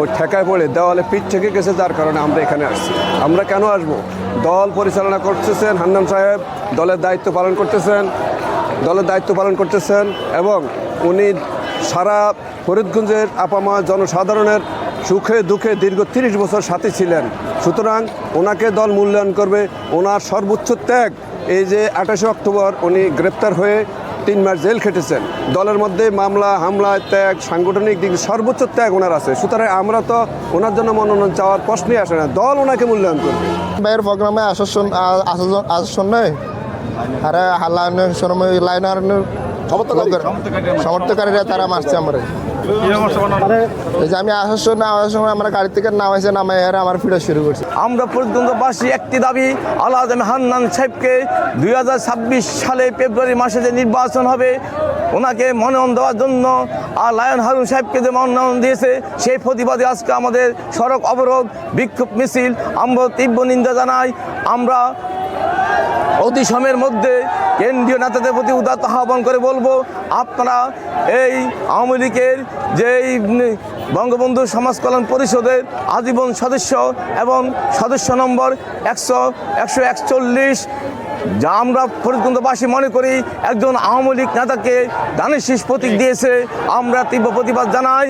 ও ঠেকায় পড়ে দেওয়ালে পিঠ থেকে গেছে, যার কারণে আমরা এখানে আসছি। আমরা কেন আসব? দল পরিচালনা করতেছেন হান্নান সাহেব, দলের দায়িত্ব পালন করতেছেন, দলের দায়িত্ব পালন করতেছেন এবং উনি সারা ফরিদগঞ্জের আপামা জনসাধারণের সুখে দুঃখে দীর্ঘ তিরিশ বছর সাথে ছিলেন। সুতরাং ওনাকে দল মূল্যায়ন করবে, ওনার সর্বোচ্চ ত্যাগ। এই যে আঠাশে অক্টোবর উনি গ্রেপ্তার হয়ে তিন মাস জেল খেটেছেন। দলের মধ্যে মামলা, হামলা, ত্যাগ, সাংগঠনিক দিক সর্বোচ্চ ত্যাগ ওনার আছে। সুতরাং আমরা তো ওনার জন্য মনোনয়ন চাওয়ার প্রশ্নই আসে না। দল ওনাকে মূল্যায়ন করবে। ভাইয়ের প্রোগ্রামে আসার আসার সময় আরে লাইনের সময় লাইনার সমর্থকারীরা তারা মারছে আমার। যে আমি আসার সময় আসার সময় আমরা গাড়ি থেকে নামাইছে নামাই এরা আমার ফিরে শুরু করছে। আমরা পর্যন্তবাসী, একটি দাবি আল্লাহ হান্নান সাহেবকে দুই হাজার ছাব্বিশ সালে ফেব্রুয়ারি মাসে যে নির্বাচন হবে, ওনাকে মনোনয়ন দেওয়ার জন্য আর লায়ন হারুন সাহেবকে যে মনোনয়ন দিয়েছে, সেই প্রতিবাদে আজকে আমাদের সড়ক অবরোধ, বিক্ষোভ মিছিল, আমরা তীব্র নিন্দা জানাই। আমরা অতি সময়ের মধ্যে কেন্দ্রীয় নেতাদের প্রতি উদাত্ত আহ্বান করে বলব, আপনারা এই আওয়ামী লীগের যেই বঙ্গবন্ধু সমাজ কল্যাণ পরিষদের আজীবন সদস্য এবং সদস্য নম্বর একশো একশো একচল্লিশ, যা আমরা ফরিদগঞ্জবাসী মনে করি একজন আওয়ামী লীগ নেতাকে দানের শীষ প্রতীক দিয়েছে, আমরা তীব্র প্রতিবাদ জানাই।